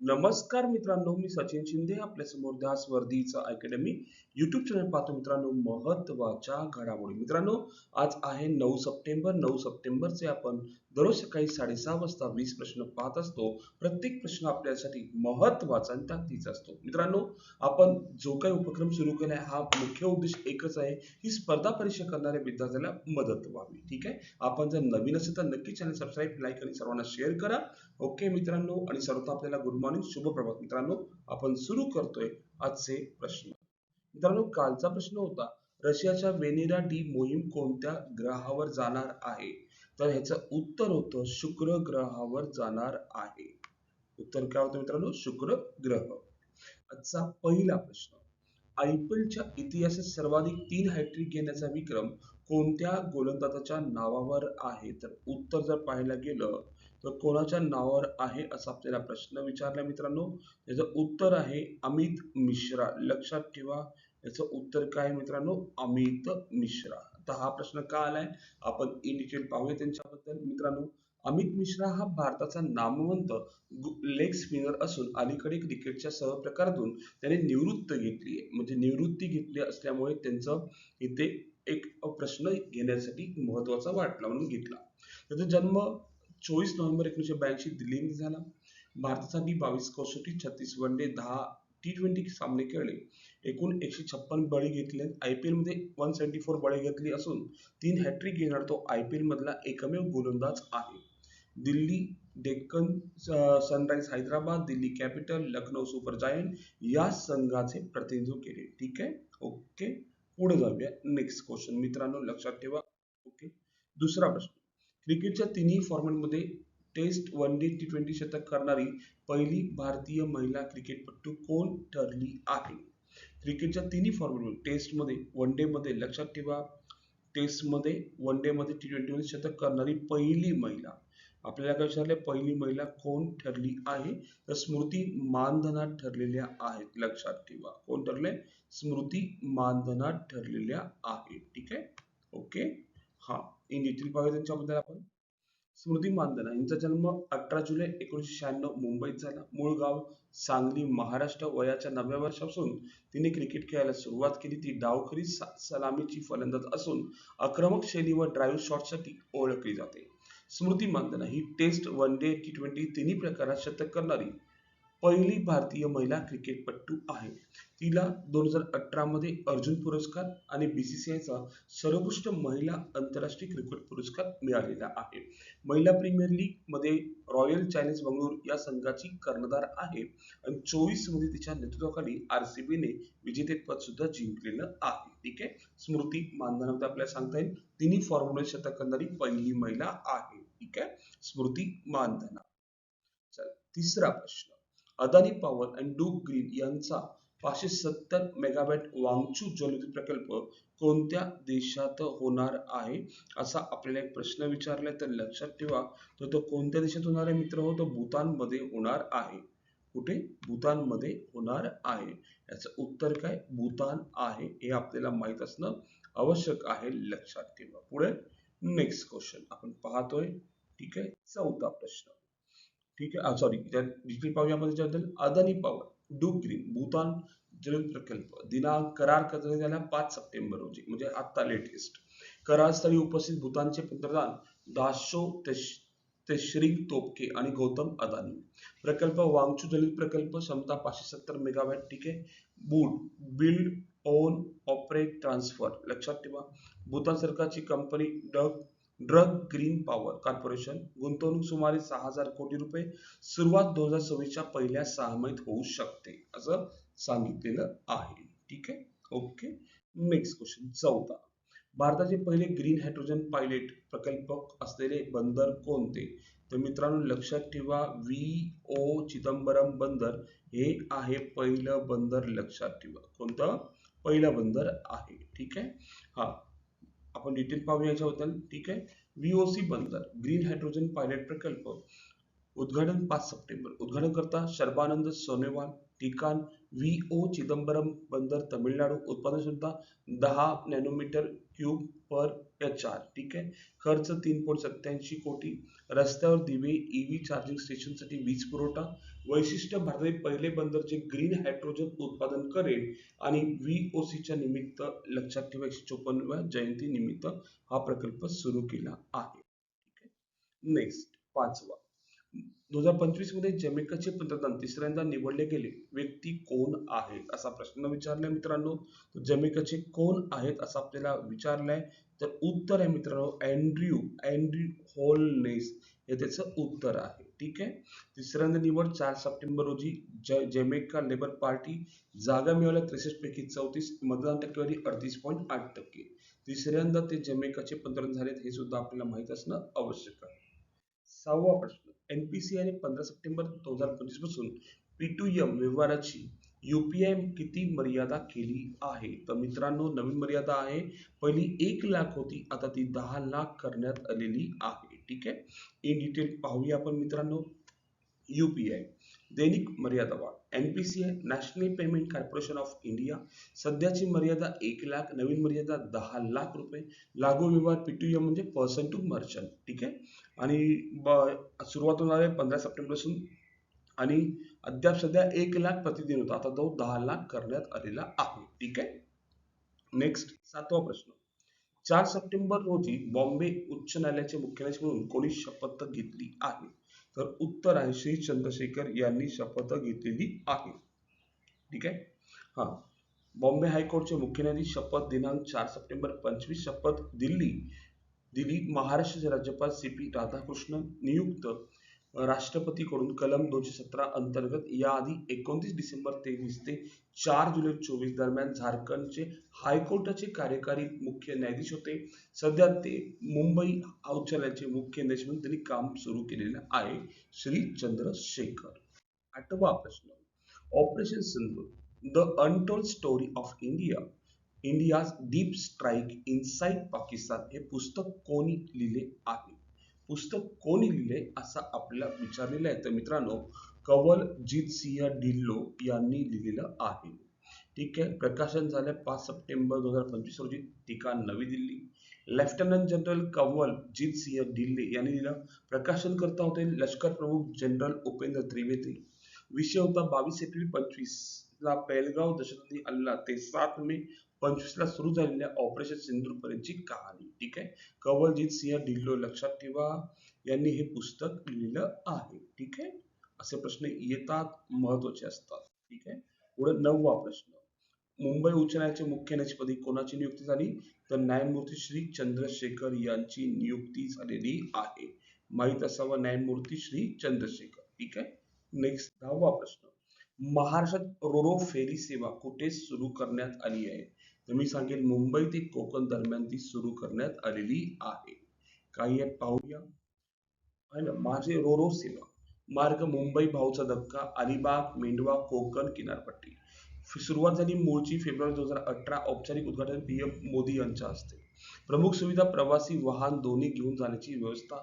नमस्कार मित्रांनो मी सचिन शिंदे आपल्यासमोर दास वर्दीचा अकॅडमी युट्यूब चॅनल पाहतो. मित्रांनो महत्त्वाच्या घडामोडी. मित्रांनो आज आहे नऊ सप्टेंबर. नऊ सप्टेंबरचे आपण दररोज सकाळी साडेसहा वाजता वीस प्रश्न पाहत असतो. प्रत्येक प्रश्न आपल्यासाठी महत्त्वाचा आणि ताकदीचा असतो. मित्रांनो आपण जो काही उपक्रम सुरू केलाय हा मुख्य उद्देश एकच आहे ही स्पर्धा परीक्षा करणाऱ्या विद्यार्थ्याला मदत व्हावी. ठीक आहे? आपण जर नवीन असेल तर नक्की चॅनल सबस्क्राईब लाईक आणि सर्वांना शेअर करा. ओके मित्रांनो आणि सर्वता आपल्याला गुड मॉर्निंग शुभ प्रभात. मित्रांनो आपण सुरू करतोय आजचे प्रश्न. मित्रांनो कालचा प्रश्न होता रशियाच्या वेनेरा डी मोहीम कोणत्या ग्रहावर जाणार आहे? तर ह्याचं उत्तर होतं शुक्र ग्रहावर जाणार आहे. उत्तर काय होतं मित्रांनो? शुक्र ग्रह. आजचा पहिला प्रश्न. आय पी एलच्या इतिहासात सर्वाधिक तीन हॅट्रिक घेण्याचा विक्रम कोणत्या गोलंदाजाच्या नावावर आहे? तर उत्तर जर पाहायला गेलं तर कोणाच्या नावावर आहे असा आपल्याला प्रश्न विचारला मित्रांनो? याचं उत्तर आहे अमित मिश्रा. लक्षात ठेवा याचं उत्तर काय मित्रांनो? अमित मिश्रा. तर हा प्रश्न का आलाय? आपण इन डिटेल पाहूया त्यांच्याबद्दल. मित्रांनो अमित मिश्रा हा भारताचा नामवंत लेग स्पिनर असून अलीकडे क्रिकेटच्या सहप्रकारातून त्याने निवृत्त घेतली आहे. म्हणजे निवृत्ती घेतली असल्यामुळे त्यांचं इथे एक प्रश्न घेण्यासाठी महत्त्वाचा वाटला म्हणून घेतला. त्याचा जन्म चोवीस नोव्हेंबर एकोणीसशे ब्याऐंशी दिल्लीमध्ये झाला. भारतासाठी बावीस कसोटी छत्तीस वन डे दहा टी ट्वेंटी सामने खेळले. एकूण एकशे छप्पन बळी घेतले. आय पी मध्ये वन सेवन्टी फोर बळी घेतली असून तीन हॅट्रिक घेणार तो आय पी मधला एकमेव गोलंदाज आहे. Delhi Deccan Sunrise Hyderabad Delhi Capital Lucknow Super Giant या संघाचे प्रतिनिधित्व केले. ठीक आहे? ओके पुढे जाऊया. नेक्स्ट क्वेश्चन मित्रांनो लक्षात ठेवा. ओके दुसरा प्रश्न. क्रिकेटच्या तिन्ही फॉर्मॅटमध्ये test one day T twenty शतक करणारी पहिली भारतीय महिला क्रिकेटपटू कोण ठरली आहे? क्रिकेटच्या तिन्ही फॉर्मॅटमध्ये टेस्टमध्ये वन डेमध्ये लक्षात ठेवा. टेस्टमध्ये वन डेमध्ये टी ट्वेंटीमध्ये शतक करणारी पहिली महिला. आपल्याला काय विचारले? पहिली महिला कोण ठरली आहे? तर स्मृती मानधनात ठरलेल्या आहेत. लक्षात ठेवा. कोण ठरले स्मृती मानधनात ठरलेल्या आहेत. ठीक आहे? ओके? हा. इन डिटेल पाहूया त्यांच्याबद्दल आपण. स्मृती मानधना यांचा जन्म अठरा जुलै एकोणीसशे शहाण्णव मुंबईत झाला. मूळ गाव सांगली महाराष्ट्र. वयाच्या नवव्या वर्षापासून तिने क्रिकेट खेळायला सुरुवात केली. ती डावखरी सलामीची फलंदाज असून आक्रमक शैली व ड्राईव्ह शॉटसाठी ओळखली जाते. स्मृती मानधना ही test one day T twenty तिन्ही प्रकारात शतक करणारी पहिली भारतीय महिला क्रिकेटपटू आहे. तिला दोन हजार अठरा मध्ये अर्जुन पुरस्कार आणि बीसीसीआयचा सर्वोत्कृष्ट महिला आंतरराष्ट्रीय क्रिकेट पुरस्कार मिळालेला आहे. महिला प्रीमियर लीगमध्ये रॉयल चॅलेंज बंगलोर या संघाची कर्णधार आहे आणि चोवीसमध्ये तिच्या नेतृत्वाखाली आरसीबीने विजेतेपद सुद्धा जिंकलेलं आहे. ठीक आहे? स्मृती मानधनामध्ये आपल्याला सांगता येईल. तिन्ही फॉर्म्युला शतक करणारी पहिली महिला आहे. ठीक आहे? स्मृती मानधना. चल तिसरा प्रश्न. Adani Power and Druk Green यांचा पाचशे सत्तर मेगावॅट वांगचू जलविद्युत प्रकल्प कोणत्या देशात होणार आहे? असा आपल्याला एक प्रश्न विचारलाय. तर लक्षात ठेवा तर तो कोणत्या देशात होणार आहे मित्र? हो तो भूतानमध्ये होणार आहे. कुठे? भूतानमध्ये होणार आहे. याचं उत्तर काय? भूतान आहे. हे आपल्याला माहीत असणं आवश्यक आहे. लक्षात ठेवा. पुढे नेक्स्ट क्वेश्चन आपण पाहतोय. ठीक आहे? चौथा प्रश्न. ठीक आहे? सॉरी डिजिटल पाहूया यामध्ये ज्याबद्दल अदानी पॉवर डुग्रीन भूतान जल प्रकल्प दिनांक करार करण्यात झाला? पाच सप्टेंबर रोजी म्हणजे आत्ता लेटेस्ट करारस्थळी उपस्थित भूतानचे पंतप्रधान दाशो तेश्रिंग तोपके आणि गौतम अदानी. प्रकल्प वांगचू जलित प्रकल्प क्षमता पाचशे सत्तर मेगावॅट ठीक आहे? BOOT build own operate transfer लक्षात ठेवा. भूतान सरकारची company Druk Druk Green Power Corporation गुंतवणूक सुमारे सहा हजार कोटी रुपये. सुरुवात दोन हजार सव्वीसच्या पहिल्या सहामाहीत होऊ शकते असं सांगितलेलं आहे. ठीक आहे? ओके नेक्स्ट क्वेश्चन चौथा. भारताचे पहिले ग्रीन हायड्रोजन पायलट प्रकल्प असलेले बंदर कोणते? तर मित्रांनो लक्षात ठेवा व्ही ओ चिदंबरम बंदर हे आहे पहिलं बंदर लक्षात ठेवा. कोणतं? पहिलं बंदर आहे. ठीक आहे? हा. आपण डिटेल पाहूया याच्याबद्दल. ठीक आहे? व्हीओसी बंदर ग्रीन हायड्रोजन पायलट प्रकल्प उद्घाटन पाच सप्टेंबर. उद्घाटन करता शर्बानंद सोनेवाल ठिकाण व्ही ओ चिदंबरम बंदर तमिळनाडू. उत्पादन क्षमता दहा nanometre cube per H R. ठीक आहे? खर्च तीन पॉईंट सत्याऐंशी कोटी. रस्त्यावर दिवे ईव्ही चार्जिंग स्टेशनसाठी वीज पुरवठा. वैशिष्ट्य भारतातील पहिले बंदर जे ग्रीन हायड्रोजन उत्पादन करेल आणि व्ही ओ सीच्या निमित्त लक्षात ठेवा एकशे चोपन्नव्या जयंती निमित्त हा प्रकल्प सुरू केला आहे. नेक्स्ट पाचवा. दोन हजार पंचवीसमध्ये जमेकाचे पंतप्रधान तिसऱ्यांदा निवडले गेले. व्यक्ती कोण आहेत? असा प्रश्न विचारलाय मित्रांनो. जमेकाचे कोण आहेत असं आपल्याला विचारलंय. तर उत्तर आहे मित्रांनो अँड्र्यू अँड्र्यू होलनेस हे त्याचं उत्तर आहे. ठीक आहे तिसऱ्यांदा निवड चार सप्टेंबर रोजी ज लेबर पार्टी जागा मिळाल्या त्रेसष्ट पैकी चौतीस मतदान टक्केवारी अडतीस पॉईंट आठ टक्के. तिसऱ्यांदा ते जमेकाचे पंतप्रधान झालेत हे सुद्धा आपल्याला माहीत असणं आवश्यक आहे. सहावा प्रश्न. एनपीसीआयने पंधरा सप्टेंबर दोन हजार पंचवीसपासून पी टू एम व्यवहाराची युपीआय किती मर्यादा केली आहे? तर मित्रांनो नवीन मर्यादा आहे. पहिली एक लाख होती आता ती दहा लाख करण्यात आलेली आहे. ठीक आहे? इन डिटेल पाहूया आपण मित्रांनो. युपीआय दैनिक मर्यादा वाढ NPCI National Payment Corporation of India सध्याची मर्यादा एक लाख नवीन मर्यादा दहा लाख रुपये. लागू व्यवहार पीटीएम म्हणजे पर्सन टू मर्चंट ठीक आहे? आणि ब- सुरुवात होणार आहे पंधरा सप्टेंबरपासून. आणि अद्याप सध्या एक लाख प्रतिदिन होता. आता तो दहा लाख करण्यात आलेला आहे ठीक आहे? नेक्स्ट सातवा प्रश्न. चार सप्टेंबर रोजी बॉम्बे उच्च न्यायालयाचे मुख्य न्यायाधीश म्हणून कोणी शपथ घेतली आहे? तर उत्तर आहे श्री चंद्रशेखर यांनी शपथ घेतलेली आहे. ठीक आहे? हा. बॉम्बे हायकोर्टचे मुख्य न्यायाधीश शपथ दिनांक चार सप्टेंबर पंचवीस शपथ दिल्ली दिल्ली महाराष्ट्राचे राज्यपाल सी पी राधाकृष्णन नियुक्त राष्ट्रपतीकडून कलम दोनशे सतरा अंतर्गत याआधी एकोणतीस डिसेंबर तेवीस ते चार जुलै चोवीस दरम्यान झारखंडचे हायकोर्टाचे कार्यकारी मुख्य न्यायाधीश होते. सध्या ते मुंबई उच्च न्यायालयाचे मुख्य न्यायाधीश म्हणून त्यांनी काम सुरू केलेलं आहे. श्री चंद्रशेखर. आठवा प्रश्न. Operation Sindoor the untold story of India India's deep strike inside Pakistan हे पुस्तक कोणी लिहिले आहे? पुस्तक कोणी लिहिले असा आपल्याला विचारलेलं आहे. तर मित्रांनो कवल जीत सिंह ढिल्लो यांनी लिहिलेलं आहे. ठीक आहे? प्रकाशन झालं पाच सप्टेंबर दोन हजार पंचवीस रोजी. ठिकाण नवी दिल्ली. लेफ्टनंट जनरल कंवल जीत सिंह ढिल्ले यांनी लिहिलं प्रकाशन करता होते लष्कर प्रमुख जनरल उपेंद्र त्रिवेदी. विषय होता बावीस एप्रिल पंचवीस ला पेलगाव दशरथी अल्ला ते सात मे पंचवीस ला सुरू झालेल्या ऑपरेशन सिंदूरपर्यंतची कहाणी. ठीक आहे? कवलजीत सिंह ढिल्लो लक्षात ठेवा. यांनी हे पुस्तक लिहिलं आहे. ठीक आहे? असे प्रश्न येतात महत्त्वाचे असतात. ठीक आहे? पुढे नववा प्रश्न. मुंबई उच्च न्यायालयाचे मुख्य न्यायाधीशपदी कोणाची नियुक्ती झाली? तर न्यायमूर्ती श्री चंद्रशेखर यांची नियुक्ती झालेली आहे. माहीत असावा न्यायमूर्ती श्री चंद्रशेखर. ठीक आहे? नेक्स्ट दहावा प्रश्न. महाराष्ट्रात रोरो फेरी सेवा कुठे सुरू करण्यात आली आहे? तर मी सांगेल मुंबई ते कोकण दरम्यान ती सुरू करण्यात आलेली आहे. काही एक पाहूया. आहे माझे रोरो सेवा मार्ग मुंबई भाऊचा धक्का अलिबाग मेंढवा कोकण किनारपट्टी. सुरुवात झाली मूळची फेब्रुवारी दोन हजार अठरा औपचारिक उद्घाटन पी एम मोदी यांच्या हस्ते. प्रमुख सुविधा प्रवासी वाहन दोन्ही घेऊन जाण्याची व्यवस्था.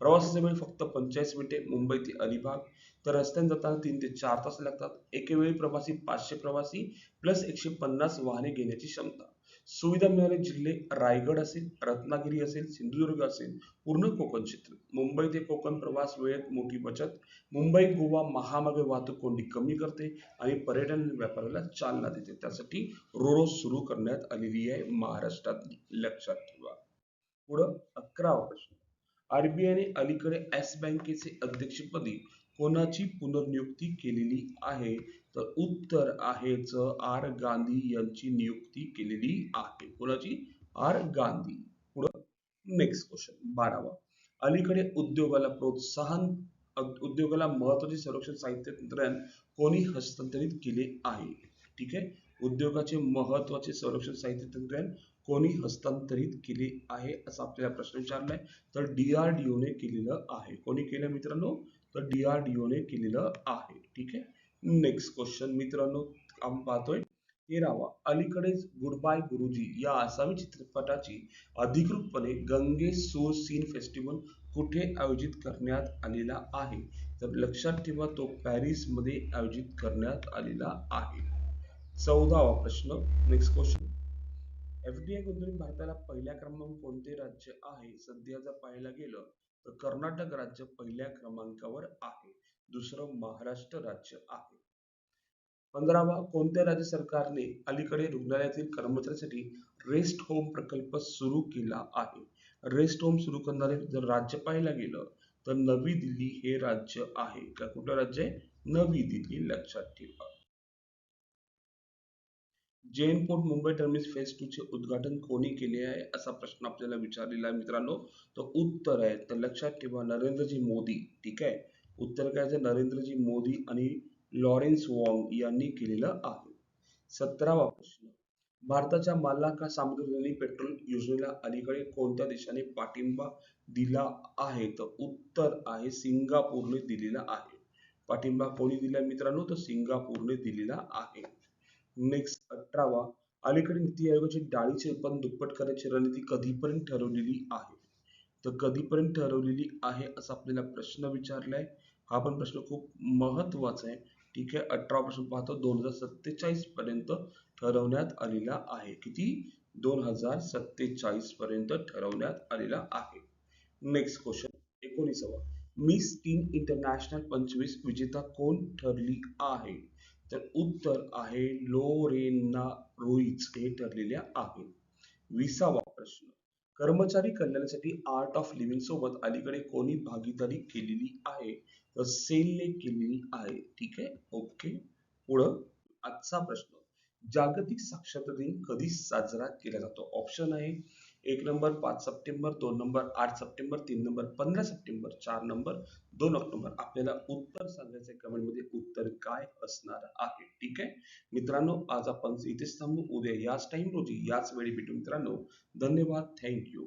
प्रवासाचा वेळ फक्त पंचेचाळीस मिनिटे मुंबई ते अलिबाग. तर रस्त्याने जाताना तीन ते चार तास लागतात. एकेवेळी प्रवासी पाचशे प्रवासी प्लस एकशे पन्नास वाहने घेण्याची क्षमता. सुविधा मिळाले जिल्हे रायगड असेल रत्नागिरी असेल सिंधुदुर्ग असेल पूर्ण कोकण क्षेत्र. मुंबई ते कोकण प्रवास वेळेत मोठी बचत. मुंबई गोवा महामार्ग वाहतूक कोंडी कमी करते आणि पर्यटन व्यापाराला चालना देते. त्यासाठी रोरो सुरू करण्यात आलेली आहे महाराष्ट्रात. लक्षात ठेवा. पुढं अकरावा प्रश्न आरबीआयने अलीकडे एस बँकेचे अध्यक्षपदी कोणाची पुनर्नियुक्ती केलेली आहे? तर उत्तर आहे च आर गांधी यांची नियुक्ती केलेली आहे. कोणाची? आर गांधी. पुढं नेक्स्ट क्वेश्चन बारावा. अलीकडे उद्योगाला प्रोत्साहन उद्योगाला महत्त्वाचे संरक्षण साहित्य तंत्रज्ञान कोणी हस्तांतरित केले आहे? ठीक आहे. उद्योगाचे महत्त्वाचे संरक्षण साहित्य तंत्रज्ञान कोणी हस्तांतरित केले आहे? असा आपल्याला प्रश्न विचारलाय. तर डीआरडीओने केलेलं आहे. कोणी केलं मित्रांनो? तर डीआरडीओने केलेलं आहे. ठीक आहे? नेक्स्ट क्वेश्चन मित्रांनो आपण पाहतोय. तेरावा अलीकडेच गुड बाय गुरुजी या आसामी चित्रपटाची अधिकृतपणे गंगे सोर सीन फेस्टिवल कुठे आयोजित करण्यात आलेला आहे? तर लक्षात ठेवा तो पॅरिसमध्ये आयोजित करण्यात आलेला आहे. चौदावा प्रश्न. नेक्स्ट क्वेश्चन एफडीआय गुंतवणूक भारताला पहिल्या क्रमांक कोणते राज्य आहे? सध्या जर पाहायला गेलं तर कर्नाटक राज्य पहिल्या क्रमांकावर आहे. दुसरं महाराष्ट्र राज्य आहे. पंधरावा कोणत्या राज्य सरकारने अलीकडे रुग्णालयातील कर्मचाऱ्यांसाठी रेस्ट होम प्रकल्प सुरू केला आहे? रेस्ट होम सुरू करणारे जर राज्य पाहायला गेलं तर नवी दिल्ली हे राज्य आहे का? कुठलं राज्य आहे? नवी दिल्ली. लक्षात ठेवा. Jain Port Mumbai Terminus phase two चे उद्घाटन कोणी केले आहे असा प्रश्न आपल्याला विचारलेला आहे मित्रांनो. तर उत्तर आहे. तर लक्षात ठेवा नरेंद्रजी मोदी ठीक आहे? उत्तर काय आहे? नरेंद्रजी मोदी आणि लॉरेन्स वॉंग यांनी केलेलं आहे. सतरावा प्रश्न. भारताच्या मालाका सामग्री पेट्रोल योजनेला अलीकडे कोणत्या देशाने पाठिंबा दिला आहे? तर उत्तर आहे सिंगापूरने दिलेला आहे. पाठिंबा कोणी दिला मित्रांनो? तर सिंगापूरने दिलेला आहे. नेक्स्ट अठरावा. अलीकडे नीती आयोगाची डाळीचे उत्पादन दुप्पट करण्याची रणनीती कधीपर्यंत ठरवलेली आहे? तर कधीपर्यंत ठरवलेली आहे असा आपल्याला प्रश्न विचारलाय. हा पण प्रश्न खूप महत्त्वाचा आहे. ठीक आहे अठरा प्रश्न पाहतो दोन हजार सत्तेचाळीस पर्यंत ठरवण्यात आलेला आहे. किती? दोन हजार सत्तेचाळीस पर्यंत ठरवण्यात आलेला आहे. नेक्स्ट क्वेश्चन एकोणीसावा. मिस टीम इंटरनॅशनल पंचवीस विजेता कोण ठरली आहे? तर उत्तर आहे लोरेना रोईच हे ठरलेले आहे. विसावा प्रश्न. कर्मचारी कल्याणासाठी आर्ट ऑफ लिव्हिंग सोबत अलीकडे कोणी भागीदारी केलेली आहे? तर सेलने केलेली आहे. ठीक आहे? ओके. पुढं आजचा प्रश्न. जागतिक साक्षरता दिन कधी साजरा केला जातो? ऑप्शन आहे एक नंबर पाच सप्टेंबर दोन नंबर आठ सप्टेंबर तीन नंबर पंधरा सप्टेंबर चार नंबर दोन ऑक्टोबर. आपल्याला उत्तर सांगायचं कमेंटमध्ये उत्तर काय असणार आहे? ठीक आहे? मित्रांनो आज आपण इथेच थांबू. उद्या याच टाइम रोजी याच वेळी भेटू मित्रांनो. धन्यवाद. थँक्यू